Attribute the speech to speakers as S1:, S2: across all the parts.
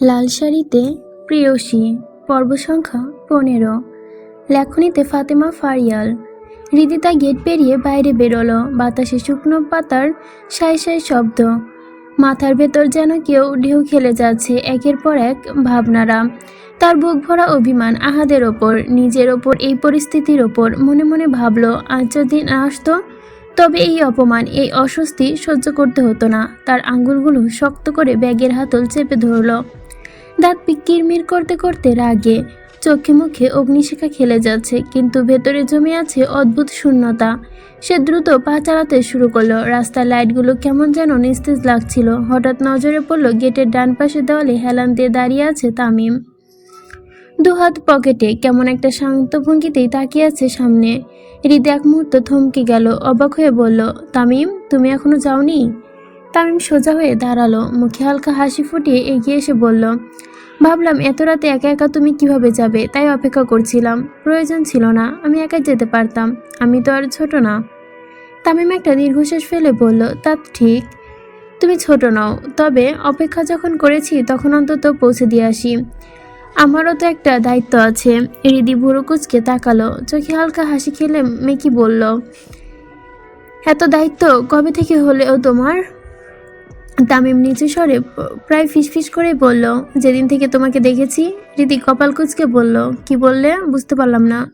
S1: লাল শাড়িতে প্রেয়সী, পর্ব সংখ্যা পনেরো। লেখনীতে ফাতেমা ফারিয়াল। হৃদিতা গেট পেরিয়ে বাইরে বেরোলো, বাতাসে শুকনো পাতার সাই সাই শব্দ। মাথার ভেতর যেন কেউ ঢেউ খেলে যাচ্ছে একের পর এক ভাবনারা। তার বুক ভরা অভিমান আহাদের ওপর, নিজের ওপর, এই পরিস্থিতির ওপর মনে মনে ভাবলো আজ যদি না আসতো, তবে এই অপমান, এই অস্বস্তি সহ্য করতে হতো না। তার আঙ্গুলগুলো শক্ত করে ব্যাগের হাতল চেপে ধরলো। দাঁত কিরমির করতে করতে রাগে। চোখে মুখে অগ্নিশিখা খেলে যাচ্ছে, কিন্তু ভেতরে জমে আছে অদ্ভুত শূন্যতা। সে দ্রুত পা চালাতে শুরু করল। রাস্তার লাইটগুলো কেমন যেন নিস্তেজ লাগছিল। হঠাৎ নজরে পড়ল, গেটের ডান পাশে দেওয়ালে হেলান দিয়ে দাঁড়িয়ে আছে তামিম। দুহাত পকেটে কেমন একটা শান্ত ভঙ্গিতেই তাকিয়ে আছে সামনে। হৃদয় এক মুহূর্ত থমকে গেল, অবাক হয়ে বলল, তামিম, তুমি এখনও যাওনি? তামিম সোজা হয়ে দাঁড়াল। মুখে হালকা হাসি ফুটিয়ে এগিয়ে এসে বলল, ভাবলাম এত রাতে একা একা তুমি কীভাবে যাবে? তাই অপেক্ষা করছিলাম। প্রয়োজন ছিল না, আমি একাই যেতে পারতাম। আমি তো আর ছোট না। তামিম একটা দীর্ঘশ্বাস ফেলে বলল, তা ঠিক। তুমি ছোট নও। তবে অপেক্ষা যখন করেছি, তখন অন্তত পৌঁছে দিয়ে আসি। আমারও তো একটা দায়িত্ব আছে। রিদি বুড়ো কুচকে তাকালো। চোখে হালকা হাসি খেলে মেকি বলল, এত দায়িত্ব কবে থেকে হলেও তোমার? তামিম নিচু স্বরে প্রায় ফিসফিস করে বলল, যেদিন থেকে তোমাকে দেখেছি, রীতি কপাল কুচকে বলল, কি বললে? বুঝতে পারলাম না।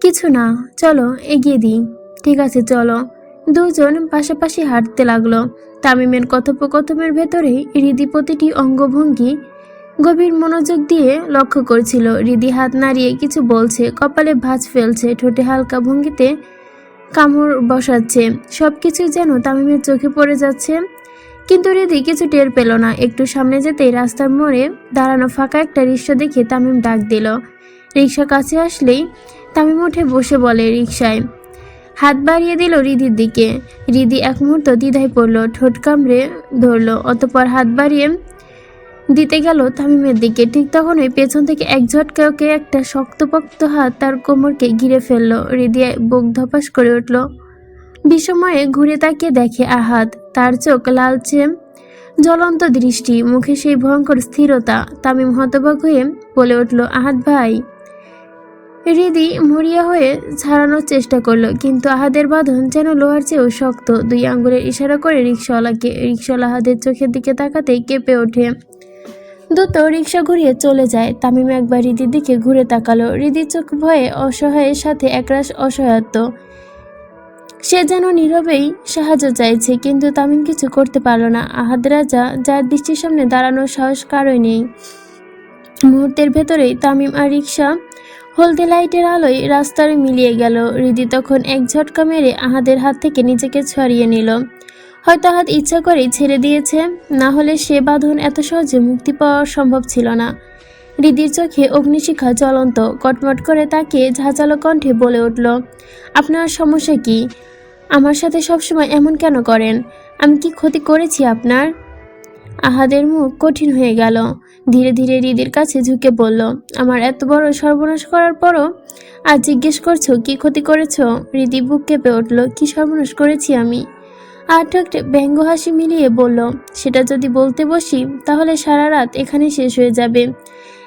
S1: কিছু না, চলো, এগিয়ে দিই। ঠিক আছে, চলো। দুজন পাশাপাশি হাঁটতে লাগল। তামিমের কথোপকথনের ভেতরেই হৃদি প্রতিটি অঙ্গভঙ্গি গভীর মনোযোগ দিয়ে লক্ষ্য করছিল। হৃদি হাত নাড়িয়ে কিছু বলছে, কপালে ভাঁজ ফেলছে, ঠোঁটে হালকা ভঙ্গিতে কামড় বসাচ্ছে। সব কিছুই যেন তামিমের চোখে পড়ে যাচ্ছে। কিন্তু রিদি কিছু টের পেল না। একটু সামনে যেতেই রাস্তার মোড়ে দাঁড়ানো ফাঁকা একটা রিক্সা দেখে তামিম ডাক দিল। রিক্সা কাছে আসলেই তামিম উঠে বসে বলে রিক্সায়। হাত বাড়িয়ে দিল রিদির দিকে। রিদি এক মুহূর্ত দ্বিধায় পড়ল, ঠোঁট কামড়ে ধরলো, অতপর হাত বাড়িয়ে দিতে গেল তামিমের দিকে। ঠিক তখনই পেছন থেকে এক ঝটকা ওকে একটা শক্তপোক্ত হাত তার কোমরকে ঘিরে ফেলল। হৃদি বুক ধপাস করে উঠল। বিষময়ে ঘুরে তাকিয়ে দেখে আহাত। তার চোখ লালচে। জ্বলন্ত দৃষ্টি, মুখে সেই ভয়ঙ্কর স্থিরতা। তামিম হতবাক হয়ে বলে উঠল আহাত ভাই। হৃদি মরিয়া হয়ে ছাড়ানোর চেষ্টা করল, কিন্তু আহাদের বাঁধন যেন লোহার চেয়েও শক্ত। দুই আঙ্গুলের ইশারা করে রিক্সাওয়ালাকে রিক্সাওয়ালা আহাদের চোখের দিকে তাকাতেই কেঁপে ওঠে। দ্রুত রিক্সা ঘুরিয়ে চলে যায়। তামিম একবার হৃদির দিকে ঘুরে তাকালো। হৃদির চোখ ভয়ে অসহায়ের সাথে একরাশ অসহায়ত্ব। সে যেন নীরবেই সাহায্য চাইছে, কিন্তু তামিম কিছু করতে পারল না। আহাদ রাজা যার দৃষ্টির সামনে দাঁড়ানোর সাহস কারোই নেই। মুহূর্তের ভেতরেই তামিম আর রিক্সা হলদে লাইটের আলোয় রাস্তার মিলিয়ে গেল। হৃদি তখন এক ঝটকা মেরে আহাদের হাত থেকে নিজেকে ছড়িয়ে নিল। হয়তো হাত ইচ্ছা করেই ছেড়ে দিয়েছে, না হলে সে বাঁধন এত সহজে মুক্তি পাওয়া সম্ভব ছিল না। হৃদির চোখে অগ্নিশিখা জ্বলন্ত, কটমট করে তাকে ঝাঁঝালো কণ্ঠে বলে উঠল, আপনার সমস্যা কি? আমার সাথে সবসময় এমন কেন করেন? আমি কি ক্ষতি করেছি আপনার? আহাদের মুখ কঠিন হয়ে গেল। ধীরে ধীরে হৃদির কাছে ঝুঁকে বলল আমার এত বড় সর্বনাশ করার পরও আজ জিজ্ঞেস করছ, কি ক্ষতি করেছ? হৃদি বুক কেঁপে উঠল, কি সর্বনাশ করেছি আমি? আর ঠোঁটে ব্যঙ্গ হাসি মিলিয়ে বলল, সেটা যদি বলতে বসি, তাহলে সারা রাত এখানে শেষ হয়ে যাবে।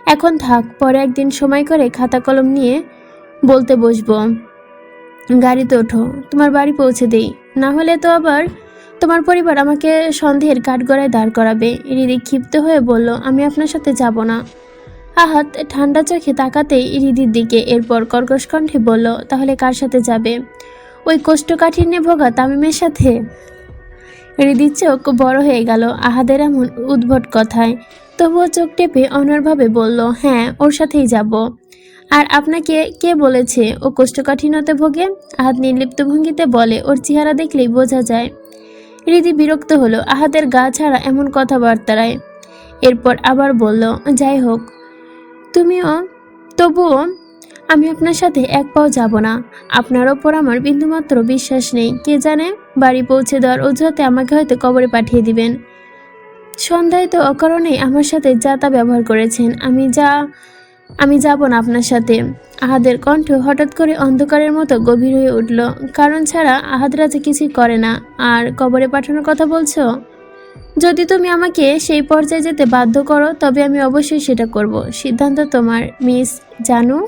S1: এখন থাক, পরে একদিন সময় করে খাতা কলম নিয়ে বলতে বসবো। গাড়িতে ওঠো, তোমার বাড়ি পৌঁছে দেই। না হলে তো আবার তোমার পরিবার আমাকে সন্দেহের কাঠগড়ায় দাঁড় করাবে। হৃদি ক্ষিপ্ত হয়ে বলল, আমি আপনার সাথে যাব না। আহাত ঠান্ডা চোখে তাকাতেই হৃদির দিকে এরপর কর্কশ কণ্ঠে বলল, তাহলে কার সাথে যাবে? ওই কোষ্ঠকাঠিন্যে ভোগা তামিমের সাথে? হৃদির চোখ বড় হয়ে গেল আহাদের এমন উদ্ভট কথায়। তবুও চোখ টেপে অনরভাবে বলল হ্যাঁ ওর সাথেই যাব। আর আপনাকে কে বলেছে, ও কোষ্ঠকাঠিন্যতে ভোগে আহাদ নির্লিপ্ত ভঙ্গিতে বলে, ওর চেহারা দেখলেই বোঝা যায়। হৃদি বিরক্ত হলো আহাদের গা ছাড়া এমন কথাবার্তারায় এরপর আবার বলল, যাই হোক, তুমিও, তবুও আমি আপনার সাথে এক পাও যাব না। আপনার ওপর আমার বিন্দুমাত্র বিশ্বাস নেই। কে জানে, বাড়ি পৌঁছে দেওয়ার অজুহাতে আমাকে হয়তো কবরে পাঠিয়ে দিবেন। সন্ধ্যায় তো অকারণেই আমার সাথে যা তা ব্যবহার করেছেন। আমি যা আমি যাব না আপনার সাথে। আহাদের কণ্ঠ হঠাৎ করে অন্ধকারের মতো গভীর হয়ে উঠল। কারণ ছাড়া আহাদ রাজা কিছুই করে না। আর কবরে পাঠানোর কথা বলছো? যদি তুমি আমাকে সেই পর্যায়ে যেতে বাধ্য করো, তবে আমি অবশ্যই সেটা করব। সিদ্ধান্ত তোমার, মিস জানু।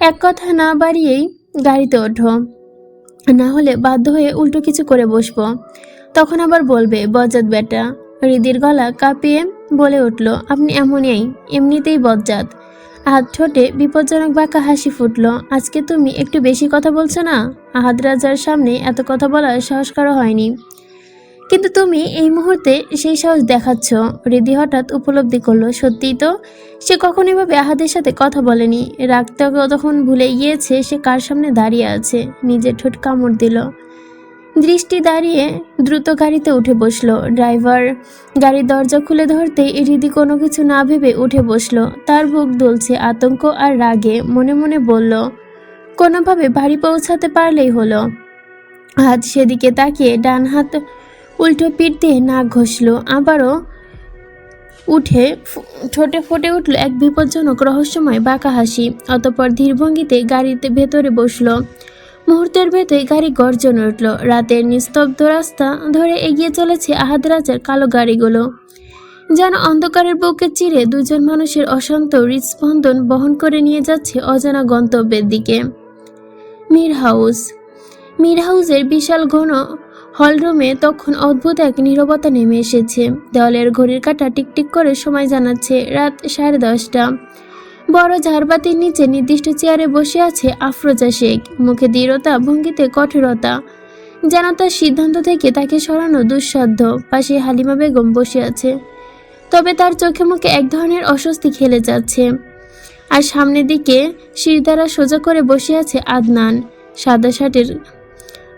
S1: এক কথা না বাড়িয়েই গাড়িতে ওঠো। না হলে বাধ্য হয়ে উল্টো কিছু করে বসবো। তখন আবার বলবে বজাত বেটা। হৃদির গলা কাঁপিয়ে বলে উঠল, আপনি এমনই, এমনিতেই বজ্জাত। আহাত ঠোঁটে বিপজ্জনক বাঁকা হাসি ফুটল, আজকে তুমি একটু বেশি কথা বলছো না? আহাদ রাজার সামনে এত কথা বলার সাহস কারও হয়নি। কিন্তু তুমি এই মুহূর্তে সেই সাহস দেখাচ্ছ? হৃদি হঠাৎ উপলব্ধি করল, সত্যিই তো? সে কখনো এভাবে আহাদের সাথে কথা বলেনি। রাগটা তখন ভুলে গিয়েছে, সে কার সামনে দাঁড়িয়ে আছে? নিজের ঠোঁট কামড় দিল। দৃষ্টি দাঁড়িয়ে দ্রুত গাড়িতে উঠে বসল। ড্রাইভার গাড়ির দরজা খুলে ধরতে হৃদি কোনো কিছু না ভেবে উঠে বসল। তার বুক দুলছে আতঙ্ক আর রাগে। মনে মনে বলল, কোনোভাবে বাড়ি পৌঁছাতে পারলেই হলো। হাত সেদিকে তাকিয়ে ডান হাত উল্টো পিঠ দিয়ে নাক ঘষলো। আবারও উঠে ঠোঁটে ফুটে উঠল এক বিপজ্জনক রহস্যময় বাঁকা হাসি। অতপর ধীরভঙ্গিতে গাড়িতে ভেতরে বসল। মুহূর্তের ভেতরে গাড়ি গর্জন উঠল। রাতের নিস্তব্ধ রাস্তা ধরে এগিয়ে চলেছে আহাদ রাজার কালো গাড়িগুলো। যেন অন্ধকারের বুকে চিরে দুজন মানুষের অশান্ত হৃদস্পন্দন বহন করে নিয়ে যাচ্ছে অজানা গন্তব্যের দিকে। মীর হাউস। মীর হাউসের বিশাল ঘন হলরুমে তখন অদ্ভুত এক নীরবতা নেমে এসেছে। দেওয়ালের ঘড়ির কাঁটা টিকটিক করে সময় জানাচ্ছে রাত সাড়ে দশটা। বড় ঝাড়বাতির নিচে নির্দিষ্ট চেয়ারে বসে আছে আফরোজা শেখ। মুখে দৃঢ়তা, ভঙ্গিতে কঠোরতা। যেন তার সিদ্ধান্ত থেকে তাকে সরানো দুঃসাধ্য। পাশে হালিমা বেগম বসে আছে। তবে তার চোখে মুখে এক ধরনের অস্বস্তি খেলে যাচ্ছে। আর সামনের দিকে শিরদারা সোজা করে বসে আছে আদনান। সাদা শার্টের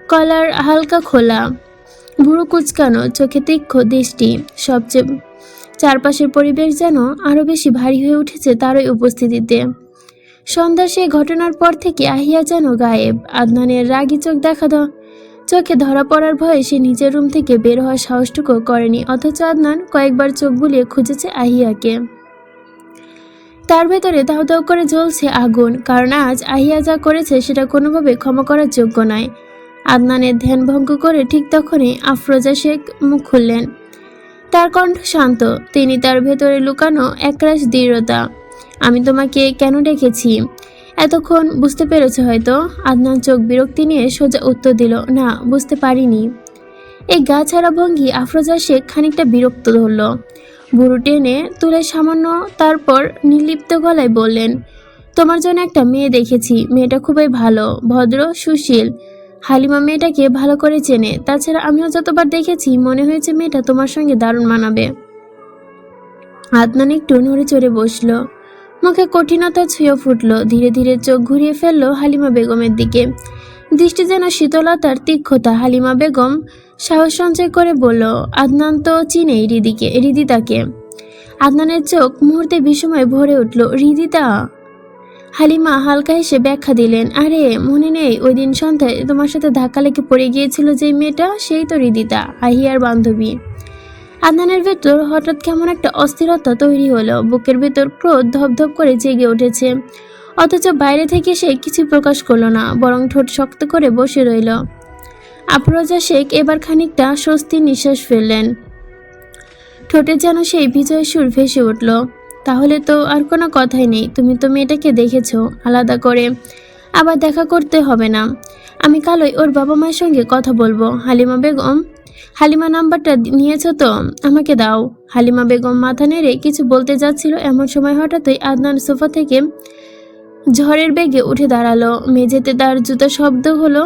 S1: কলার হালকা খোলা। ভুরু কুচকানো, চোখে তীক্ষ্ণ দৃষ্টি। সবচেয়ে চারপাশের পরিবেশ যেন আরও বেশি ভারী হয়ে উঠেছে তারই উপস্থিতিতে। সন্ধ্যা সেই ঘটনার পর থেকে আহিয়া যেন গায়েব। আদনানের রাগি চোখ দেখা দ চোখে ধরা পড়ার ভয়ে সে নিজের রুম থেকে বের হওয়ার সাহসটুকু করেনি, অথচ আদনান কয়েকবার চোখ বুলিয়ে খুঁজেছে আহিয়াকে। তার ভেতরে দাউ দাউ করে জ্বলছে আগুন, কারণ আজ আহিয়া যা করেছে সেটা কোনোভাবে ক্ষমা করার যোগ্য নয়। আদনানের ধ্যান ভঙ্গ করে ঠিক তখনই আফরোজা শেখ মুখ খুললেন। তার কণ্ঠ শান্ত, তিনি তার ভেতরে লুকানো একরাশ দৃঢ়তা। আমি তোমাকে কেন ডেকেছি? এতক্ষণ বুঝতে পেরেছ হয়তো? আদনান চোখ বিরক্তি নিয়ে সোজা উত্তর দিল, না, বুঝতে পারিনি। এই গা ছাড়া ভঙ্গি আফরোজা শেখ খানিকটা বিরক্ত ধরল। বুড়ো টেনে তুলে সামান্য তারপর নির্লিপ্ত গলায় বললেন, তোমার জন্য একটা মেয়ে দেখেছি, মেয়েটা খুবই ভালো, ভদ্র, সুশীল। হালিমা মেয়েটাকে ভালো করে চেনে। তাছাড়া আমিও যতবার দেখেছি, মনে হয়েছে মেয়েটা তোমার সঙ্গে দারুণ মানাবে। আদনান একটু নড়ে চড়ে বসল। মুখে কঠিনতা ছুঁয়ে ফুটলো। ধীরে ধীরে চোখ ঘুরিয়ে ফেলল হালিমা বেগমের দিকে। দৃষ্টি যেন শীতলতার তীক্ষ্ণতা, হালিমা বেগম সাহস সঞ্চয় করে বলল, আদনান তো চিনেই রিদিকে, রিদিতাকে। আদনানের চোখ মুহূর্তে বিস্ময়ে ভরে উঠল, রিদিতা! হালিমা হালকা হেসে ব্যাখ্যা দিলেন, আরে, মনে নেই ওই দিন সন্ধ্যায় তোমার সাথে ধাক্কা লেগে পড়ে গিয়েছিল যে মেয়েটা, সেই তো রিদিতা আহিয়ার বান্ধবী। আদনানের ভেতর হঠাৎ কেমন একটা অস্থিরতা তৈরি হলো, বুকের ভেতর ক্রোধ ধপধপ করে জেগে উঠেছে। অথচ বাইরে থেকে সে কিছু প্রকাশ করল না, বরং ঠোঁট শক্ত করে বসে রইল। আফরোজা শেখ এবার খানিকটা স্বস্তির নিঃশ্বাস ফেললেন। ঠোঁটে যেন সেই বিজয় সুর ভেসে উঠল। তাহলে তো আর কোনো কথাই নেই। তুমি তো মেয়েটাকে দেখেছ, আলাদা করে। আবার দেখা করতে হবে না। আমি কালই ওর বাবা মায়ের সঙ্গে কথা বলব। হালিমা বেগম, হালিমা নাম্বারটা নিয়েছো তো? আমাকে দাও। হালিমা বেগম মাথা নেড়ে কিছু বলতে যাচ্ছিল। এমন সময় হঠাৎই আদনান সোফা থেকে ঝড়ের বেগে উঠে দাঁড়াল। মেঝেতে তার জুতো শব্দ হলো,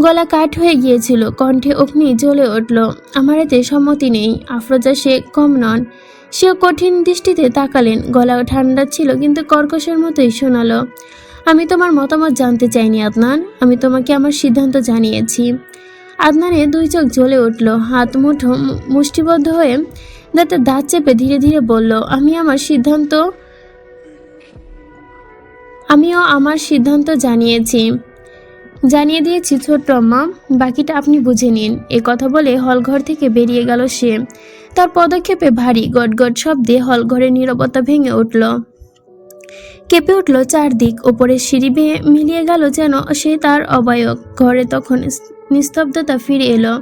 S1: গলা কাঠ হয়ে গিয়েছিল। কণ্ঠে অগ্নি জ্বলে উঠল। আমার এতে সম্মতি নেই। আফরোজা সে কম নন। সেও কঠিন দৃষ্টিতে তাকালেন। গলা ঠান্ডা ছিল, কিন্তু কর্কশের মতোই শোনালো আমি তোমার মতামত জানতে চাইনি, আদনান। আমি তোমাকে আমার সিদ্ধান্ত জানিয়েছি। আদনানের দুই চোখ জ্বলে উঠল। হাত মুঠো মুষ্টিবদ্ধ হয়ে দাঁতে দাঁত চেপে ধীরে ধীরে বলল, আমি আমার সিদ্ধান্ত, আমিও আমার সিদ্ধান্ত জানিয়েছি। জানিয়ে দিয়েছি, ছোট্ট আম্মা। বাকিটা আপনি বুঝে নিন। এ কথা বলে হলঘর থেকে বেরিয়ে গেল সে। তার পদক্ষেপে ভারী গটগট শব্দে হল হলঘরের নীরবতা ভেঙে উঠল। কেঁপে উঠল চারদিক, ওপরের সিঁড়ি বেয়ে মিলিয়ে গেল যেন সে তার অবায়ক। ঘরে তখন নিস্তব্ধতা ফিরে এলো।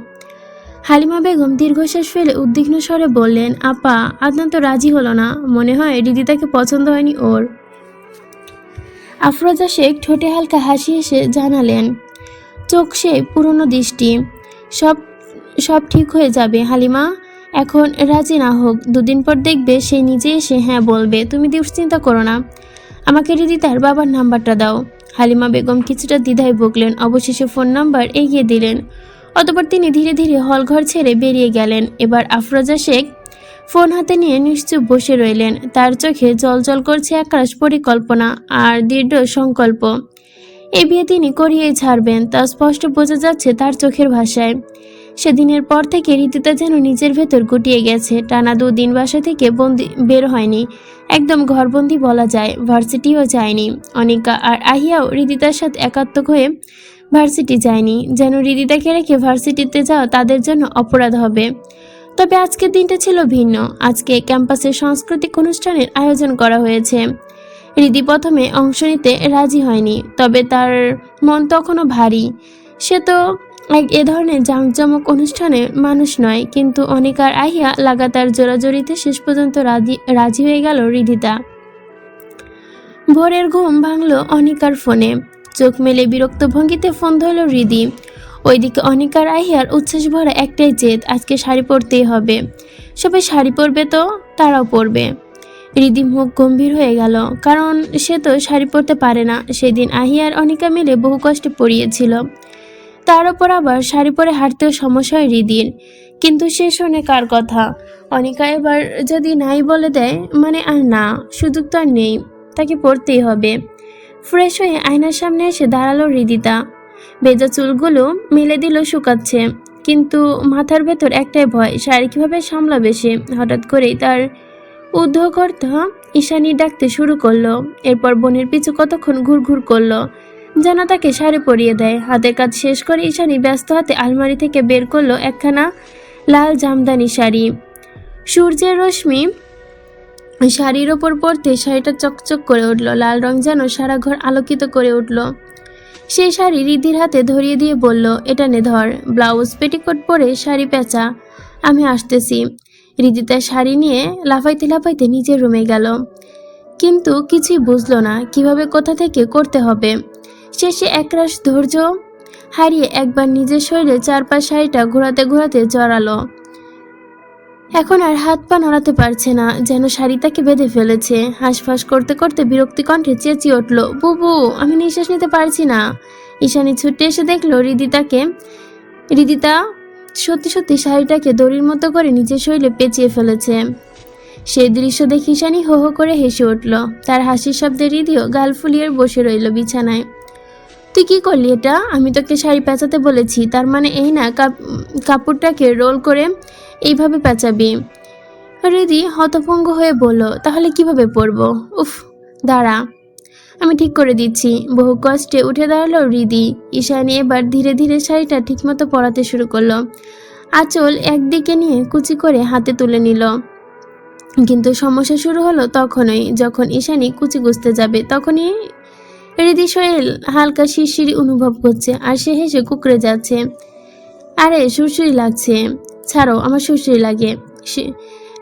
S1: হালিমা বেগম দীর্ঘশ্বাস ফেলে উদ্বিগ্ন স্বরে বললেন, আপা, আদনান তো রাজি হলো না। মনে হয় রিদিতাকে পছন্দ হয়নি ওর। আফরোজা শেখ ঠোঁটে হালকা হাসি এসে জানালেন, চোখ সে, পুরনো দৃষ্টি। সব সব ঠিক হয়ে যাবে, হালিমা। এখন রাজি না হোক, দুদিন পর দেখবে সে নিজে এসে হ্যাঁ বলবে, তুমি দুশ্চিন্তা করো না। আমাকে দিদি তার বাবার নাম্বারটা দাও। হালিমা বেগম কিছুটা দ্বিধায় বকলেন অবশেষে ফোন নাম্বার এগিয়ে দিলেন। অতপর তিনি ধীরে ধীরে হলঘর ছেড়ে বেরিয়ে গেলেন। এবার আফরোজা শেখ ফোন হাতে নিয়ে নিশ্চুপ বসে রইলেন। তার চোখে জলজল করছে একরাশ পরিকল্পনা আর দৃঢ় সংকল্প। এ বিয়ে তিনি করিয়েই ছাড়বেন, তা স্পষ্ট বোঝা যাচ্ছে তার চোখের ভাষায়। সেদিনের পর থেকে রীতিতা যেন নিজের ভেতর গুটিয়ে গেছে। টানা দুদিন বাসা থেকে বন্দি বের হয়নি। একদম ঘরবন্দি বলা যায়, ভার্সিটিও যায়নি। অনিকা আর আহিয়াও রিদিতার সাথে একাত্মক হয়ে ভার্সিটি যায়নি। যেন রিদিতাকে রেখে ভার্সিটিতে যাওয়া তাদের জন্য অপরাধ হবে। তবে আজকের দিনটা ছিল ভিন্ন। আজকে ক্যাম্পাসের সাংস্কৃতিক অনুষ্ঠানের আয়োজন করা হয়েছে। রিদি প্রথমে অংশ নিতে রাজি হয়নি, তবে তার মন তখনও ভারী। সে তো এ ধরনের জাঁকজমক অনুষ্ঠানে মানুষ নয়, কিন্তু অনিকার আহিয়া লাগাতার জোরাজোরিতে শেষ পর্যন্ত রাজি রাজি হয়ে গেল রিদিতা ভোরের ঘুম ভাঙল অনিকার ফোনে। চোখ মেলে বিরক্ত ভঙ্গিতে ফোন ধরল রিদি ওইদিকে অনিকার আহিয়ার উচ্ছ্বাস ভরা একটাই জেদ, আজকে শাড়ি পরতেই হবে। সবাই শাড়ি পরবে তো? তারাও পরবে। রিদি মুখ গম্ভীর হয়ে গেল, কারণ সে তো শাড়ি পরতে পারে না। সেদিন আহিয়ার অনিকা মিলে বহু কষ্টে পরিয়েছিল তার ওপর আবার শাড়ি পরে হাঁটতেও সমস্যা হয় রিদির। কিন্তু সে শোনে কার কথা। অনিকা এবার যদি নাই বলে দেয় মানে আর না, সুযোগ তো আর নেই, তাকে পড়তেই হবে। ফ্রেশ হয়ে আয়নার সামনে এসে দাঁড়াল হৃদিতা ভেজা চুলগুলো মেলে দিল শুকাচ্ছে, কিন্তু মাথার ভেতর একটাই ভয়, শাড়ি কীভাবে সামলাবে সে? হঠাৎ করেই তার উদ্ধকর্তা ঈশানি ডাকতে শুরু করল, এরপর বোনের পিছু কতক্ষণ ঘুরঘুর করল। যেন তাকে শাড়ি পরিয়ে দেয়। হাতের কাজ শেষ করে ঈশানি ব্যস্ত হাতে আলমারি থেকে বের করল একখানা লাল জামদানি শাড়ি। সূর্যের রশ্মি শাড়ির ওপর পরতে শাড়িটা চকচক করে উঠল, লাল রং যেন সারা ঘর আলোকিত করে উঠল। সেই শাড়ি রিধির হাতে ধরিয়ে দিয়ে বলল, এটা নে ধর, ব্লাউজ পেটিকোট পরে শাড়ি পেঁচা, আমি আসতেছি। রিদি তার শাড়ি নিয়ে লাফাইতে লাফাইতে নিজের রুমে গেল। কিন্তু কিছুই বুঝলো না, কীভাবে কোথা থেকে করতে হবে। শেষে একরাশ ধৈর্য হারিয়ে একবার নিজের শরীরে চারপাশ শাড়িটা ঘোরাতে ঘোরাতে জড়ালো এখন আর হাত পা নড়াতে পারছে না, যেন শাড়ি তাকে বেঁধে ফেলেছে। হাঁসফাঁস করতে করতে বিরক্তি কণ্ঠে চেঁচিয়ে উঠল, বুবু, আমি নিঃশ্বাস নিতে পারছি না। ঈশানি ছুটে এসে দেখল রিদিতাকে রিদিতা সত্যি সত্যি শাড়িটাকে দড়ির মতো করে নিজের শরীরে পেঁচিয়ে ফেলেছে। সেই দৃশ্য দেখে ঈশানি হো হো করে হেসে উঠল। তার হাসির শব্দে হৃদিও গাল ফুলিয়ে বসে রইল বিছানায়। তুই কি করলি এটা? আমি তোকে শাড়ি পেঁচাতে বলেছি। তার মানে এই না, কাপ- কাপড়টাকে রোল করে এইভাবে পেঁচাবি। রেদি হতভঙ্গ হয়ে বলল, তাহলে কীভাবে পরবো? উফ, দাঁড়া। আমি ঠিক করে দিচ্ছি। বহু কষ্টে উঠে দাঁড়াল রিদি। ঈশানি এবার ধীরে ধীরে শাড়িটা ঠিকমতো পরাতে শুরু করল। আঁচল একদিকে নিয়ে কুচি করে হাতে তুলে নিল। কিন্তু সমস্যা শুরু হলো তখনই। যখন ঈশানি কুচি গুছতে যাবে, তখনই হৃদি শরীর হালকা শিরশিরি অনুভব করছে আর সে হেসে কুকড়ে যাচ্ছে। আরে সুরসুরি লাগছে। ছাড়ো, আমার সুরসুরি লাগে।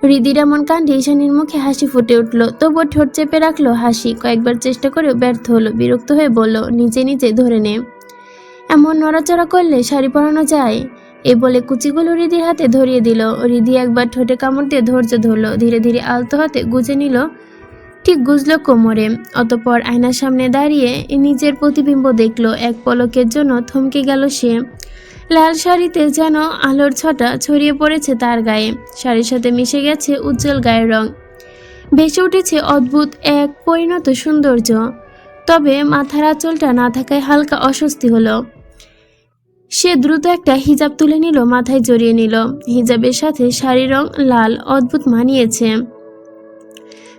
S1: হৃদির এমন কাণ্ডে ঈশানীর মুখে হাসি ফুটে উঠল। তবুও ঠোঁট চেপে রাখল হাসি। কয়েকবার চেষ্টা করেও ব্যর্থ হলো। বিরক্ত হয়ে বলল, নিজে নিজে ধরে নে। এমন নড়াচড়া করলে শাড়ি পরানো যায়? এ বলে কুচিগুলো রিদির হাতে ধরিয়ে দিল। রিদি একবার ঠোঁটে কামড় দিয়ে ধৈর্য ধরলো। ধীরে ধীরে আলতো হাতে গুজে নিল ঠিক গুজলো কোমরে। অতপর আয়নার সামনে দাঁড়িয়ে নিজের প্রতিবিম্ব দেখল, এক পলকের জন্য থমকে গেল সে। লাল শাড়িতে যেন আলোর ছটা ছড়িয়ে পড়েছে তার গায়ে। শাড়ির সাথে মিশে গেছে উজ্জ্বল গায়ের রং। ভেসে উঠেছে অদ্ভুত এক পরিণত সৌন্দর্য। তবে মাথার আঁচলটা না থাকায় হালকা অস্বস্তি হলো। সে দ্রুত একটা হিজাব তুলে নিল, মাথায় জড়িয়ে নিল। হিজাবের সাথে শাড়ির রং লাল, অদ্ভুত মানিয়েছে।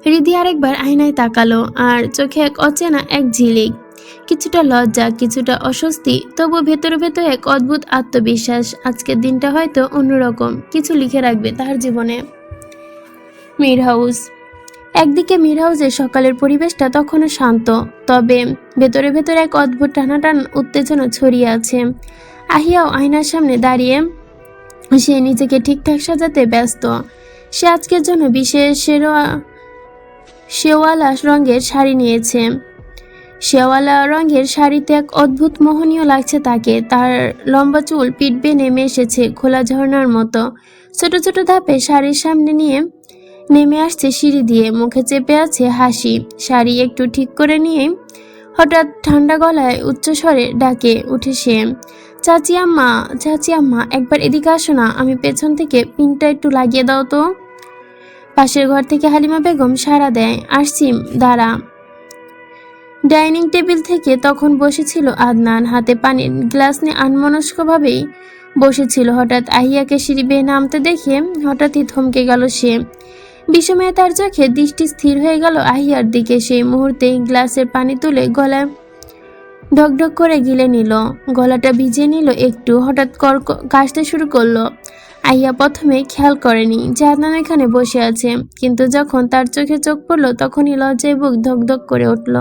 S1: হৃদি আরেকবার আয়নায় তাকালো আর চোখে এক অচেনা এক ঝিলিক। কিছুটা লজ্জা, কিছুটা অস্বস্তি, তবু ভেতরে ভেতরে এক অদ্ভুত আত্মবিশ্বাস। আজকের দিনটা হয়তো অন্যরকম, কিছু লিখে রাখবে তার জীবনে। মির হাউস। একদিকে মির হাউসে সকালের পরিবেশটা তখনও শান্ত, তবে ভেতরে ভেতরে এক অদ্ভুত টানাটান উত্তেজনা ছড়িয়ে আছে। আহিয়াও আয়নার সামনে দাঁড়িয়ে সে নিজেকে ঠিকঠাক সাজাতে ব্যস্ত। সে আজকের জন্য বিশেষ শেরোয়া শেওয়ালা রঙের শাড়ি নিয়েছে। শেওয়ালা রঙের শাড়িতে এক অদ্ভুত মোহনীয় লাগছে তাকে। তার লম্বা চুল পিঠ বেয়ে নেমে এসেছে খোলা ঝর্ণার মতো। ছোট ছোট ধাপে শাড়ির সামনে নিয়ে নেমে আসছে সিঁড়ি দিয়ে। মুখে চেপে আছে হাসি। শাড়ি একটু ঠিক করে নিয়ে হঠাৎ ঠান্ডা গলায় উচ্চস্বরে ডাকে, উঠে সে, চাচি আম্মা চাচি আম্মা, একবার এদিকে আসো না, আমি পেছন থেকে পিনটা একটু লাগিয়ে দাও তো। পাশের ঘর থেকে হালিমা বেগম সাড়া দেয় আসছি দাঁড়া। ডাইনিং টেবিল থেকে তখন বসেছিল আদনান। হাতে পানির গ্লাস নিয়ে আনমনস্কভাবেই বসেছিল। হঠাৎ আহিয়াকে সিঁড়ি বেয়ে নামতে দেখে হঠাৎই থমকে গেল সে। বিষময়ে তার চোখে দৃষ্টি স্থির হয়ে গেল আহিয়ার দিকে। সেই মুহূর্তেই গ্লাসের পানি তুলে গলায় ঢকঢক করে গিলে নিল। গলাটা ভিজিয়ে নিল একটু। হঠাৎ কর কাশতে শুরু করল। আহিয়া প্রথমে খেয়াল করেনি যে আদনান এখানে বসে আছে। কিন্তু যখন তার চোখে চোখ পড়ল, তখনই লজ্জায় বুক ধকধক করে উঠল।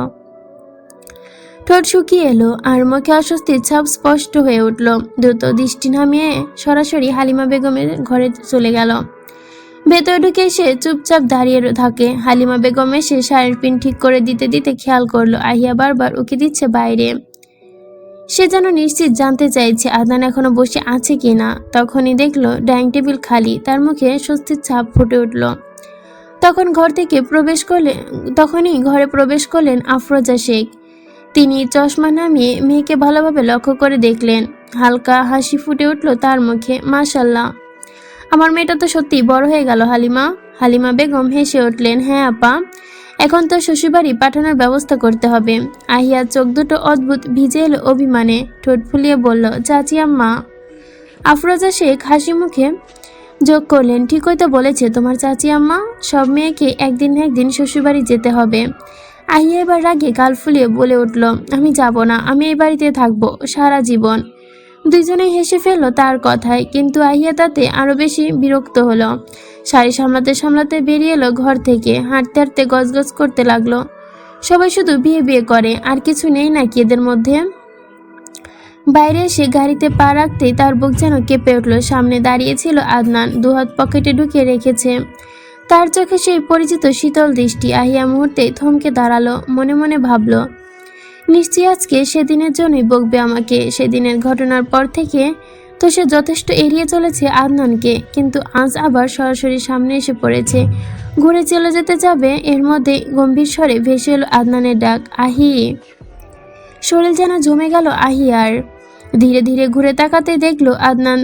S1: ঠোঁট শুকিয়ে এলো আর মুখে অস্বস্তির ছাপ স্পষ্ট হয়ে উঠল। দ্রুত দৃষ্টি নামিয়ে সরাসরি হালিমা বেগমের ঘরে চলে গেল। ভেতরে ঢুকে এসে চুপচাপ দাঁড়িয়ে থাকে। হালিমা বেগম এসে শাড়ির পিন ঠিক করে দিতে দিতে খেয়াল করল, আহিয়া বারবার উকি দিচ্ছে বাইরে। সে যেন নিশ্চিত জানতে চাইছে আদান এখনও বসে আছে কিনা তখনই দেখল ডাইনিং টেবিল খালি, তার মুখে স্বস্তির ছাপ ফুটে উঠল। তখন ঘর থেকে প্রবেশ করলে, তখনই ঘরে প্রবেশ করলেন আফরোজা শেখ। তিনি চশমা নামিয়ে মেয়েকে ভালোভাবে লক্ষ্য করে দেখলেন। হালকা হাসি ফুটে উঠল তার মুখে মাশাল্লাহ আমার মেয়েটা তো সত্যি বড় হয়ে গেল, হালিমা। হালিমা বেগম হেসে উঠলেন হ্যাঁ আপা। এখন তো শ্বশুরবাড়ি পাঠানোর ব্যবস্থা করতে হবে। আহিয়া চোখ দুটো অদ্ভুত, ভিজে এলো অভিমানে। ঠোঁট ফুলিয়ে বলল, চাচি আম্মা। আফরোজা শেখ হাসি মুখে যোগ করলেন, ঠিকই তো বলেছে তোমার চাচি আম্মা, সব মেয়েকে একদিন না একদিন শ্বশুরবাড়ি যেতে হবে। আহিয়া এবার রাগে গাল ফুলিয়ে বলে উঠল, আমি যাব না, আমি এই বাড়িতে থাকব সারা জীবন। দুইজনে হেসে ফেলল তার কথায়, কিন্তু আহিয়া তাতে আরও বেশি বিরক্ত হলো। শাড়ি সামলাতে সামলাতে বেরিয়ে এলো ঘর থেকে। হাঁটতে হাঁটতে গজগজ করতে লাগল। সবাই শুধু বিয়ে বিয়ে করে, আর কিছু নেই নাকি এদের মধ্যে? বাইরে এসে গাড়িতে পা রাখতেই তার বুক যেন কেঁপে উঠল। সামনে দাঁড়িয়েছিল আদনান, দুহাত পকেটে ঢুকিয়ে রেখেছে। তার চোখে সেই পরিচিত শীতল দৃষ্টি আহিয়া মুহূর্তে থমকে দাঁড়াল, মনে মনে ভাবলো, নিশ্চয়ই আজকে সেদিনের জন্যই বকবে আমাকে। সেদিনের ঘটনার পর থেকে তো সে যথেষ্ট এড়িয়ে চলেছে আদনানকে, কিন্তু আজ আবার সরাসরি সামনে এসে পড়েছে। ঘুরে চলে যেতে যাবে, এর মধ্যে গম্ভীর স্বরে ভেসে এলো আদনানের ডাক, আহি! শরীর যেন জমে গেল আহিয়ার। ধীরে ধীরে ঘুরে তাকাতে দেখল আদনান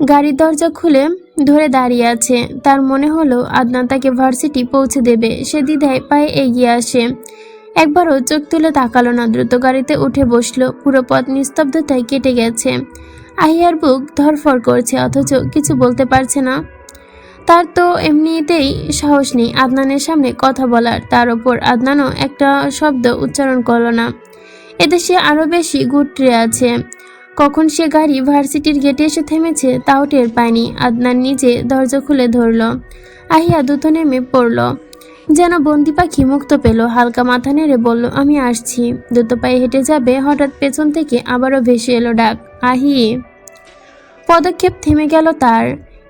S1: গাড়ির দরজা খুলে ধরে দাঁড়িয়ে আছে। তার মনে হলো আদনান তাকে ভার্সিটি পৌঁছে দেবে, সে দ্বিধায় পায়ে এগিয়ে আসে। একবারও চোখ তুলে তাকালো না, দ্রুত গাড়িতে উঠে বসল। পুরো পথ নিস্তব্ধতায় কেটে গেছে। আহিয়ার বুক ধরফর করছে, অথচ কিছু বলতে পারছে না। তার তো এমনিতেই সাহস নেই আদনানের সামনে কথা বলার। তার ওপর আদনানও একটা শব্দ উচ্চারণ করল না। এতে সে আরও বেশি গুটরে আছে। কখন সে গাড়ি ভার্সিটির গেটে এসে থেমেছে তাও টের পায়নি। আদনান নিজে দরজা খুলে ধরল। আহিয়া দ্রুত নেমে পড়ল। যেন বন্দি পাখি মুক্ত পেল। হালকা মাথা নেড়ে বলল, আমি আসছি। দ্রুত পায়ে হেঁটে যাবে, হঠাৎ পেছন থেকে আবারও ভেসে এলো ডাক, আহি। পদক্ষেপ থেমে গেল তার।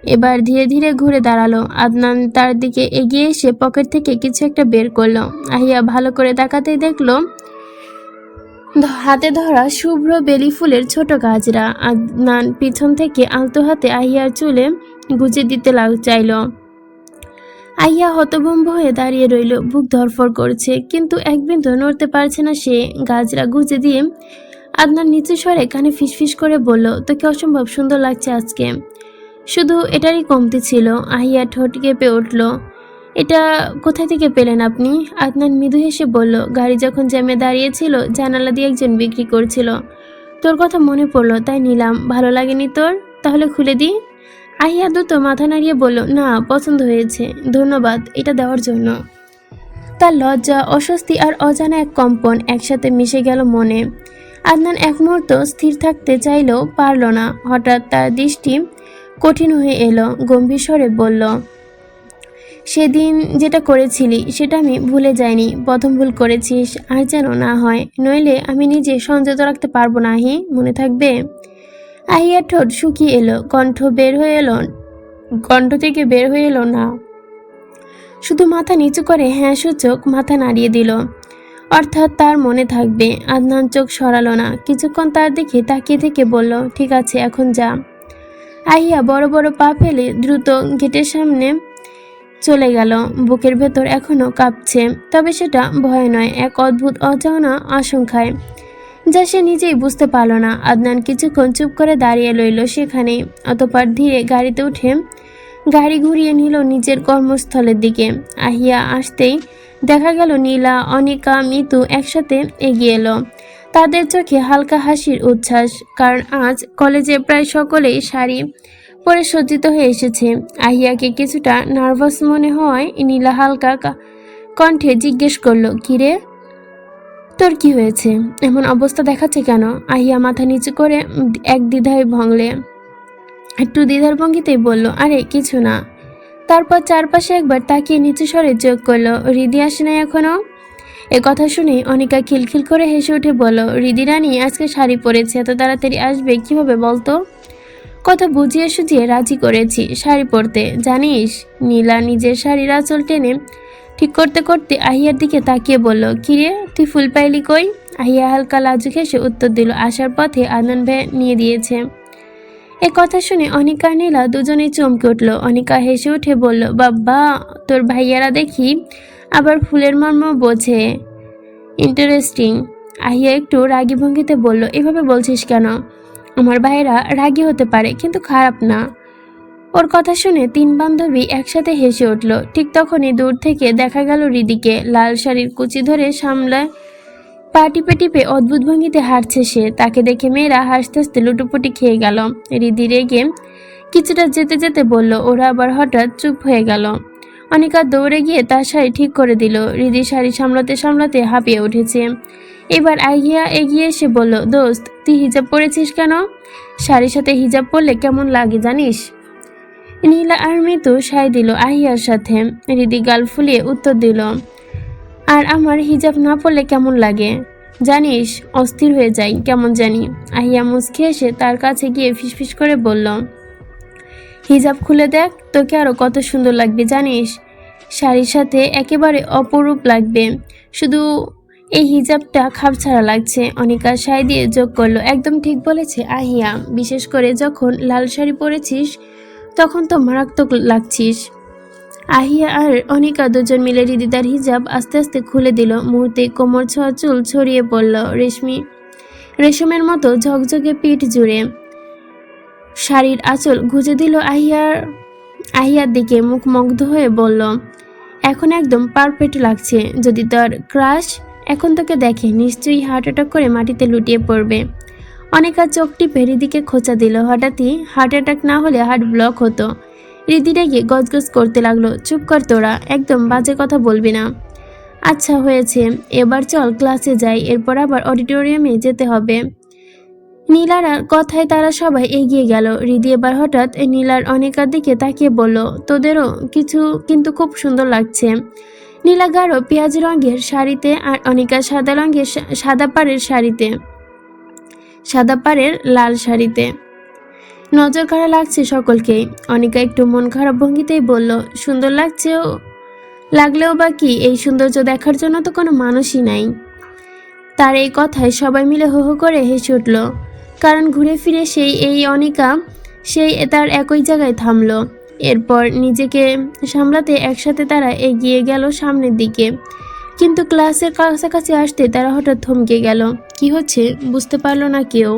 S1: এবার ধীরে ধীরে ঘুরে দাঁড়াল। আদনান তার দিকে এগিয়ে এসে পকেট থেকে কিছু একটা বের করল। আহিয়া ভালো করে তাকাতেই দেখল, হাতে ধরা শুভ্র বেলি ফুলের ছোট গাছরা। আদনান পিছন থেকে আলতো হাতে আহিয়ার চুলে গুজে দিতে লাগ, চাইল। আইয়া হতভম্ব হয়ে দাঁড়িয়ে রইল, বুক ধরফর করছে, কিন্তু এক বিন্দু নড়তে পারছে না সে। গাছরা গুজে দিয়ে আদনান নিচু স্বরে কানে ফিসফিস করে বলল, তোকে অসম্ভব সুন্দর লাগছে আজকে। শুধু এটারই কমতি ছিল। আহিয়া ঠোঁট কেঁপে উঠল, এটা কোথায় থেকে পেলেন আপনি? আদনান মৃদু হেসে বলল, গাড়ি যখন জ্যামে দাঁড়িয়েছিল, জানালা দিয়ে একজন বিক্রি করছিল। তোর কথা মনে পড়ল, তাই নিলাম। ভালো লাগেনি তোর? তাহলে খুলে দিই। আহিয়া দ্রুত মাথা নাড়িয়ে বলল, না, পছন্দ হয়েছে। ধন্যবাদ, এটা দেওয়ার জন্য। তার লজ্জা, অস্বস্তি আর অজানা এক কম্পন একসাথে মিশে গেল মনে। আদনান এক মুহূর্ত স্থির থাকতে চাইলেও পারল না। হঠাৎ তার দৃষ্টি কঠিন হয়ে এলো, গম্ভীর স্বরে বলল, সেদিন যেটা করেছিলি, সেটা আমি ভুলে যাইনি। প্রথম ভুল করেছিস, আর যেন না হয়। নইলে আমি নিজে সংযত রাখতে পারব না হি মনে থাকবে? আহিয়ার ঠোঁট শুকিয়ে এলো, কণ্ঠ বের হয়ে এলো, কণ্ঠ থেকে বের হয়ে এলো না। শুধু মাথা নিচু করে হ্যাঁ সূচক মাথা নাড়িয়ে দিল। অর্থাৎ তার মনে থাকবে, আদনান চোখ সরালো না। কিছুক্ষণ তার দিকে তাকিয়ে থেকে বলল, ঠিক আছে, এখন যা। আহিয়া বড় বড় পা ফেলে দ্রুত গেটের সামনে চলে গেল। বুকের ভেতর এখনও কাঁপছে, তবে সেটা ভয় নয়, এক অদ্ভুত অজানা আশঙ্কায়। যা সে নিজেই বুঝতে পারল না। আদনান কিছুক্ষণ চুপ করে দাঁড়িয়ে রইল সেখানে, অতপর ধীরে গাড়িতে উঠে গাড়ি ঘুরিয়ে নিল নিজের কর্মস্থলের দিকে। আহিয়া আসতেই দেখা গেল নীলা, অনিকা, মিতু একসাথে এগিয়ে এলো। তাদের চোখে হালকা হাসির উচ্ছ্বাস, কারণ আজ কলেজে প্রায় সকলেই শাড়ি পরে সজ্জিত হয়ে এসেছে। আহিয়াকে কিছুটা নার্ভাস মনে হওয়ায় নীলা হালকা কণ্ঠে জিজ্ঞেস করল, কিরে? তোর কি হয়েছে? এমন অবস্থা দেখাচ্ছে কেন? আহিয়া মাথা নিচু করে এক দ্বিধায় ভঙলে। একটু দ্বিধার ভঙ্গিতেই বলল, আরে, কিছু না। তারপর চারপাশে একবার তাকিয়ে নিচু স্বরে যোগ করল, রিদি আসে না এখনও? এ কথা শুনে অনিকা খিলখিল করে হেসে উঠে বলল, রিদি রানী, আজকে শাড়ি পরেছে, এত তাড়াতাড়ি আসবে, কীভাবে বলতো? কথা বুঝিয়ে সুঝিয়ে রাজি করেছি, শাড়ি পরতে। জানিস, নীলা নিজের শাড়ির আঁচল টেনে ঠিক করতে করতে আহিয়ার দিকে তাকিয়ে বলল, কিরে, তুই ফুল পাইলি কই? আহিয়া হালকা লাজুক হেসে উত্তর দিল, আসার পথে আনন্দ ভাই নিয়ে দিয়েছে। এ কথা শুনে অনিকা নীলা দুজনেই চমকে উঠল। অনিকা হেসে উঠে বলল, বাবা, তোর ভাইয়ারা দেখি আবার ফুলের মর্ম বোঝে। ইন্টারেস্টিং আহিয়া একটু রাগী ভঙ্গিতে বলল, এভাবে বলছিস কেন? আমার ভাইয়েরা রাগী হতে পারে, কিন্তু খারাপ না। ওর কথা শুনে তিন বান্ধবী একসাথে হেসে উঠল। ঠিক তখনই দূর থেকে দেখা গেল রিদিকে। লাল শাড়ির কুচি ধরে সামলায় পা টিপে টিপে অদ্ভুত ভঙ্গিতে হাঁটছে সে। তাকে দেখে মেয়েরা হাসতে হাসতে লুটোপুটি খেয়ে গেল। রিদি রেগে কিছুটা যেতে যেতে বলল, ওরা আবার হঠাৎ চুপ হয়ে গেল। অনিকা দৌড়ে গিয়ে তার শাড়ি ঠিক করে দিল। রিদি শাড়ি সামলাতে সামলাতে হাঁপিয়ে উঠেছে। এবার আহিয়া এগিয়ে এসে বলল, দোস্ত, তুই হিজাব পরেছিস কেন? শাড়ির সাথে হিজাব পরলে কেমন লাগে জানিস? নীলা আর মৃত্যু সায় দিল আহিয়ার সাথে। রিদি গাল ফুলিয়ে উত্তর দিল, আর আমার হিজাব না পড়লে কেমন লাগে? জানিস, অস্থির হয়ে যাই, কেমন জানি। আহিয়া মুচকে এসে তার কাছে গিয়ে ফিসফিস করে বলল, হিজাব খুলে দেখ, তোকে আরও কত সুন্দর লাগবে, জানিস? শাড়ির সাথে একেবারে অপরূপ লাগবে। শুধু এই হিজাবটা খাপছাড়া লাগছে। অনিকা শাড়ি দিয়ে যোগ করল, একদম ঠিক বলেছে, আহিয়া। বিশেষ করে যখন লাল শাড়ি পরেছিস তখন তো মারাত্মক লাগছিস। আহিয়া আর অনিকা দুজন মিলে হৃদিতার হিজাব আস্তে আস্তে খুলে দিল। মুহূর্তে কোমর ছোঁয়া চুল ছড়িয়ে পড়ল রেশমি। রেশমের মতো ঝকঝকে পিঠ জুড়ে শাড়ির আঁচল গুজে দিল আহিয়ার আহিয়ার দিকে মুখ মুগ্ধ হয়ে বলল, এখন একদম পারফেক্ট লাগছে। যদি তোর ক্রাশ এখন তোকে দেখে, নিশ্চয়ই হার্ট অ্যাটাক করে মাটিতে লুটিয়ে পড়বে। অনেকা চোখ টিপে হৃদিকে খোঁচা দিল। হঠাৎই হার্ট অ্যাটাক না হলে হার্ট ব্লক হতো। হৃদি রেগে গজগজ করতে লাগল, চুপ কর তোরা, একদম বাজে কথা বলবি না। আচ্ছা হয়েছে। এবার চল ক্লাসে যাই, এরপর আবার অডিটোরিয়ামে যেতে হবে। নীলার কথায় তারা সবাই এগিয়ে গেল। হৃদি এবার হঠাৎ নীলার অনেকার দিকে তাকিয়ে বলল, তোদেরও কিছু কিন্তু খুব সুন্দর লাগছে। নীলা গাঢ় পেঁয়াজ রঙের শাড়িতে আর অনিকা সাদা রঙের সাদা পাড়ের শাড়িতে। সাদা পাড়ের লাল শাড়িতে। নজর কাড়া লাগছে সকলকেই অনিকা একটু মন খারাপ ভঙ্গিতেই বলল, সুন্দর লাগছেও? লাগলেও বা কি? এই সৌন্দর্য দেখার জন্য তো কোনো মানুষই নাই। তার এই কথায় সবাই মিলে হো হো করে হেসে উঠল। কারণ ঘুরে ফিরে সেই এই অনিকা, সেই তার একই জায়গায় থামল। এরপর নিজেকে সামলাতে একসাথে তারা এগিয়ে গেল সামনের দিকে। কিন্তু ক্লাসের কাছাকাছি আসতে তারা হঠাৎ থমকে গেল। কি হচ্ছে? বুঝতে পারল না কেউ।